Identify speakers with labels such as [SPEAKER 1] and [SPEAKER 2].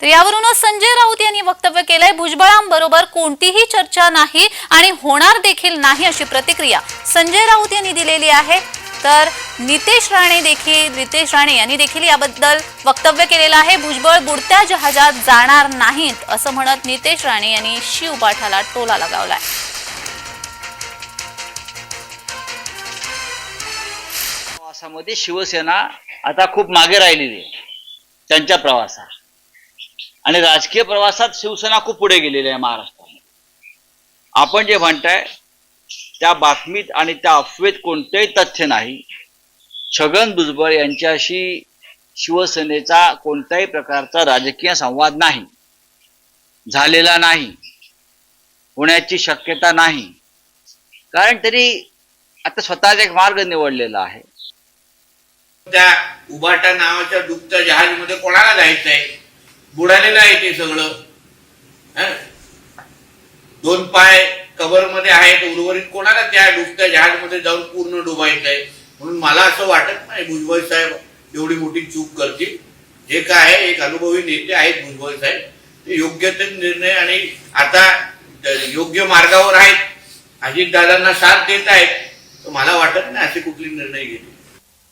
[SPEAKER 1] तर यावरूनच संजय राऊत यांनी वक्तव्य केलंय. भुजबळांबरोबर कोणतीही चर्चा नाही आणि होणार देखील नाही अशी प्रतिक्रिया संजय राऊत यांनी दिलेली आहे. तर नितेश राणे देखील नितेश राणे यांनी देखील याबद्दल वक्तव्य केलेलं आहे. भुजबळ बुडत्या जहाजात जाणार नाहीत असं म्हणत नितेश राणे यांनी शिवपाठाला टोला लगावलाय.
[SPEAKER 2] प्रवासामध्ये शिवसेना आता खूप मागे राहिलेली आहे. त्यांच्या प्रवासात. आणि राजकीय प्रवासात शिवसेना खूप पुढे गेलेली आहे महाराष्ट्राने आपण जे म्हणताय त्या बातमीत आणि त्या अफवेत कोणतेही तथ्य नाही. छगन भुजबळ यांच्याशी शिवसेनेचा कोणत्याही प्रकारचा राजकीय संवाद नाही. झालेला नाही. होण्याची शक्यता नाही. कारण तरी आता स्वतःचा एक मार्ग निवडलेला आहे.
[SPEAKER 3] त्या उभाटा नावाच्या डुबत्या जहाजमध्ये कोणाला जायचंय? बुडालेलं आहे ते सगळं. दोन पाय कवर मध्ये आहेत उर्वरित कोणाला त्या डुबत्या जहाजमध्ये जाऊन पूर्ण डुबायचंय? म्हणून मला असं वाटत नाही भुजबळ साहेब एवढी मोठी चूक करतील. जे काय आहे एक अनुभवी नेते आहेत भुजबळ साहेब. ते योग्य ते निर्णय आणि आता योग्य मार्गावर आहेत. अजित दादांना साथ देत आहेत. तर मला वाटत नाही असे कुठले निर्णय घेतील.